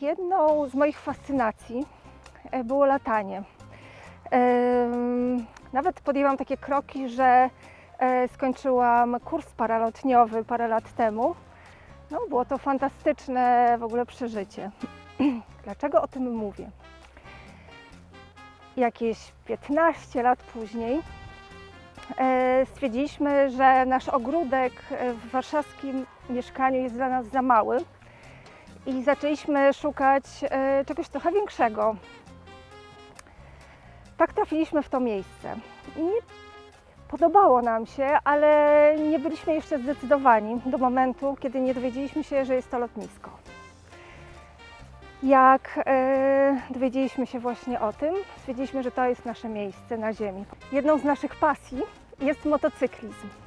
Jedną z moich fascynacji e, było latanie. Nawet podjęłam takie kroki, że e, skończyłam kurs paralotniowy parę lat temu. No, było to fantastyczne w ogóle przeżycie. Dlaczego o tym mówię? Jakieś 15 lat później e, stwierdziliśmy, że nasz ogródek w warszawskim mieszkaniu jest dla nas za mały i zaczęliśmy szukać e, czegoś trochę większego. Tak trafiliśmy w to miejsce. Nie podobało nam się, ale nie byliśmy jeszcze zdecydowani do momentu, kiedy nie dowiedzieliśmy się, że jest to lotnisko. Jak e, dowiedzieliśmy się właśnie o tym, stwierdziliśmy, że to jest nasze miejsce na Ziemi. Jedną z naszych pasji jest motocyklizm.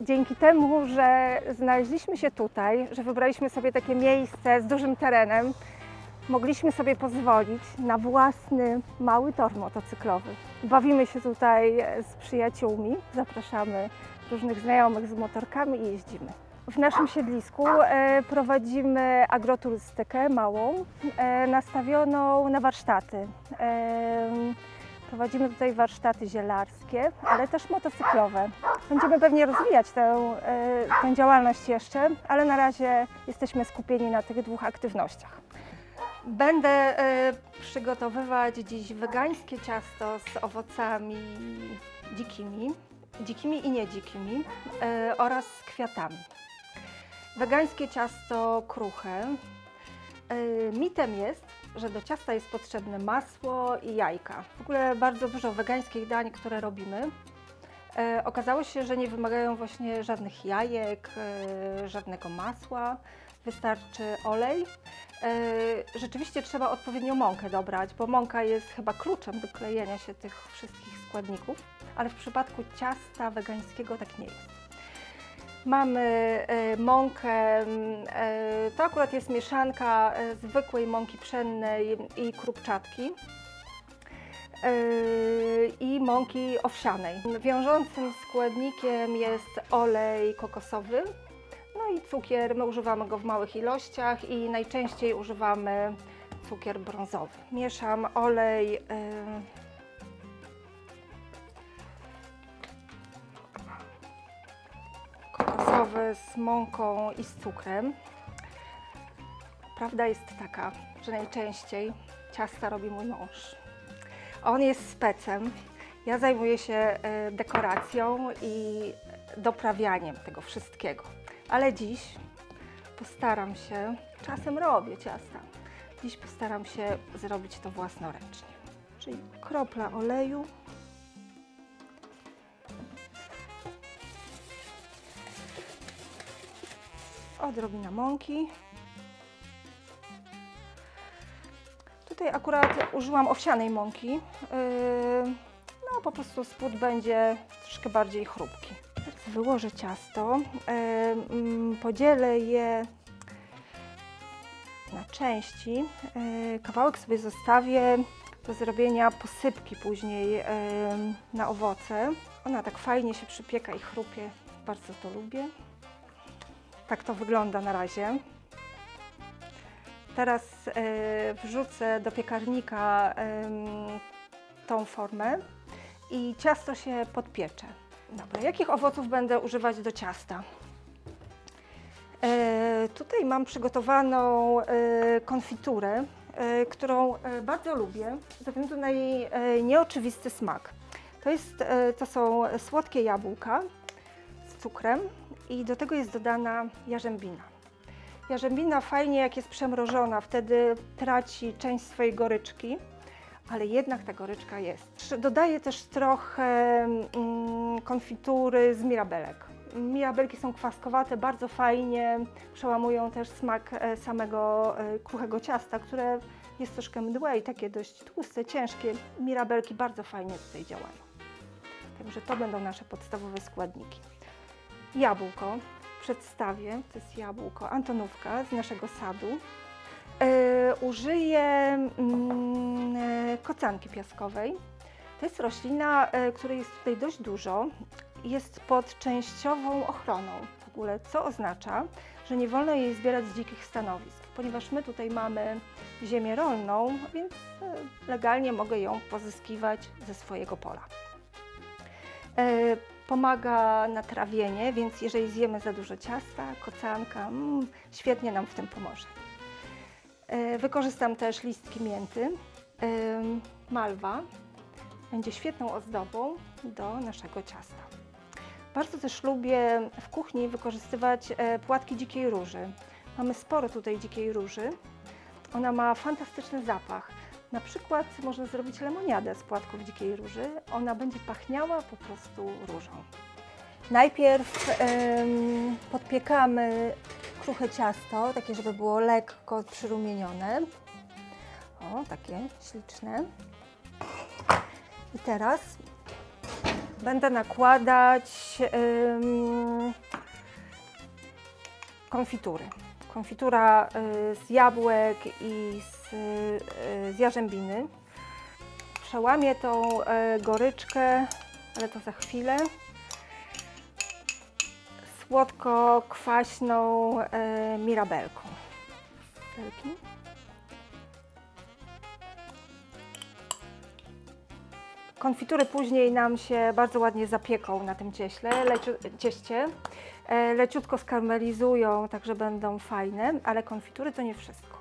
Dzięki temu, że znaleźliśmy się tutaj, że wybraliśmy sobie takie miejsce z dużym terenem, mogliśmy sobie pozwolić na własny mały tor motocyklowy. Bawimy się tutaj z przyjaciółmi, zapraszamy różnych znajomych z motorkami i jeździmy. W naszym siedlisku e, prowadzimy agroturystykę małą, e, nastawioną na warsztaty. Prowadzimy tutaj warsztaty zielarskie, ale też motocyklowe. Będziemy pewnie rozwijać tę, e, tę działalność jeszcze, ale na razie jesteśmy skupieni na tych dwóch aktywnościach. Będę e, przygotowywać dziś wegańskie ciasto z owocami dzikimi, dzikimi i niedzikimi e, oraz z kwiatami. Wegańskie ciasto kruche. Mitem jest, że do ciasta jest potrzebne masło i jajka. W ogóle bardzo dużo wegańskich dań, które robimy, e, okazało się, że nie wymagają właśnie żadnych jajek, e, żadnego masła. Wystarczy olej. E, Rzeczywiście trzeba odpowiednią mąkę dobrać, bo mąka jest chyba kluczem do klejenia się tych wszystkich składników, ale w przypadku ciasta wegańskiego tak nie jest. Mamy e, mąkę, e, to akurat jest mieszanka e, zwykłej mąki pszennej i krupczatki i mąki owsianej. Wiążącym składnikiem jest olej kokosowy, no i cukier. My używamy go w małych ilościach i najczęściej używamy cukier brązowy. Mieszam olej. Z mąką i z cukrem. Prawda jest taka, że najczęściej ciasta robi mój mąż. On jest specem. Ja zajmuję się y, dekoracją i doprawianiem tego wszystkiego. Ale dziś postaram się, czasem robię ciasta, dziś postaram się zrobić to własnoręcznie. Czyli kropla oleju. Odrobina mąki. Tutaj akurat użyłam owsianej mąki. Yy, no po prostu spód będzie troszkę bardziej chrupki. Wyłożę ciasto, e, mm, podzielę je na części. E, Kawałek sobie zostawię do zrobienia posypki później na owoce. Ona tak fajnie się przypieka i chrupie. Bardzo to lubię. Tak to wygląda na razie. Teraz e, wrzucę do piekarnika tą formę i ciasto się podpiecze. Dobra, jakich owoców będę używać do ciasta? E, tutaj mam przygotowaną e, konfiturę, którą bardzo lubię ze względu na jej nieoczywisty smak. To, jest, to są słodkie jabłka z cukrem i do tego jest dodana jarzębina. Jarzębina fajnie jak jest przemrożona, wtedy traci część swojej goryczki ale jednak ta goryczka jest. Dodaję też trochę mm, konfitury z mirabelek. Mirabelki są kwaskowate, bardzo fajnie przełamują też smak e, samego e, kruchego ciasta, które jest troszkę mdłe i takie dość tłuste, ciężkie. Mirabelki bardzo fajnie tutaj działają. Także to będą nasze podstawowe składniki. Jabłko przedstawię, to jest jabłko Antonówka z naszego sadu. E, użyję e, kocanki piaskowej. To jest roślina, e, której jest tutaj dość dużo. Jest pod częściową ochroną w ogóle, co oznacza, że nie wolno jej zbierać z dzikich stanowisk. ponieważ my tutaj mamy ziemię rolną, więc legalnie mogę ją pozyskiwać ze swojego pola. Pomaga na trawienie, więc jeżeli zjemy za dużo ciasta, kocanka, mm, świetnie nam w tym pomoże. E, Wykorzystam też listki mięty. Ym, Malwa będzie świetną ozdobą do naszego ciasta. Bardzo też lubię w kuchni wykorzystywać e, płatki dzikiej róży. Mamy sporo tutaj dzikiej róży. Ona ma fantastyczny zapach. Na przykład można zrobić lemoniadę z płatków dzikiej róży. Ona będzie pachniała po prostu różą. Najpierw em, podpiekamy kruche ciasto, takie żeby było lekko przyrumienione. O, takie śliczne. I teraz będę nakładać em, konfitury. Konfitura y, z jabłek i z, y, z jarzębiny. Przełamię tą y, goryczkę, ale to za chwilę. Słodko-kwaśną mirabelką. Wielki. Konfitury później nam się bardzo ładnie zapieką na tym cieśle, leciu, cieście. E, Leciutko skarmelizują, także będą fajne, ale konfitury to nie wszystko.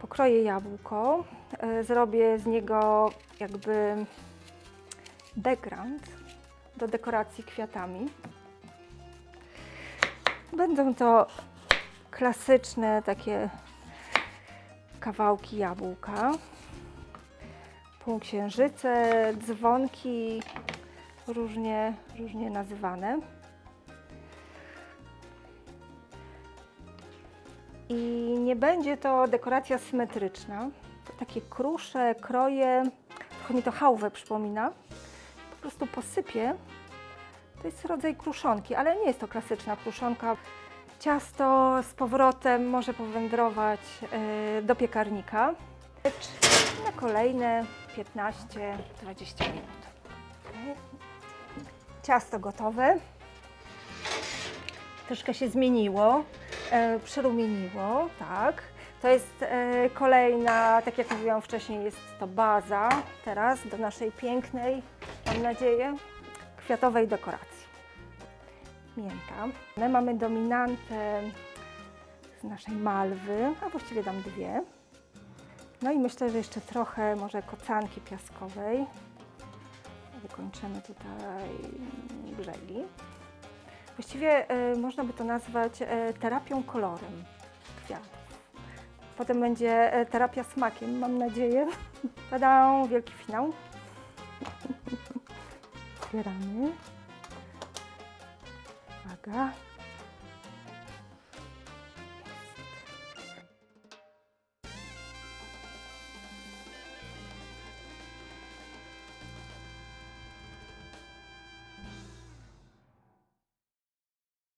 Pokroję jabłko, e, zrobię z niego jakby background do dekoracji kwiatami. Będą to klasyczne takie kawałki jabłka półksiężyce, dzwonki, różnie, różnie nazywane. I nie będzie to dekoracja symetryczna. To takie krusze, kroje, trochę mi to hałwę przypomina. Po prostu posypię. To jest rodzaj kruszonki, ale nie jest to klasyczna kruszonka. Ciasto z powrotem może powędrować e, do piekarnika na kolejne 15-20 minut. Ciasto gotowe. Troszkę się zmieniło, e, przyrumieniło, tak. To jest e, kolejna, tak jak mówiłam wcześniej, jest to baza teraz do naszej pięknej, mam nadzieję, kwiatowej dekoracji. Mięta. My mamy dominantę z naszej malwy, a właściwie dam dwie. No i myślę, że jeszcze trochę może kocanki piaskowej. Wykończymy tutaj brzegi. Właściwie e, można by to nazwać e, terapią kolorem kwiatów. Potem będzie e, terapia smakiem, mam nadzieję. Tada, wielki finał. Otwieramy. Uwaga.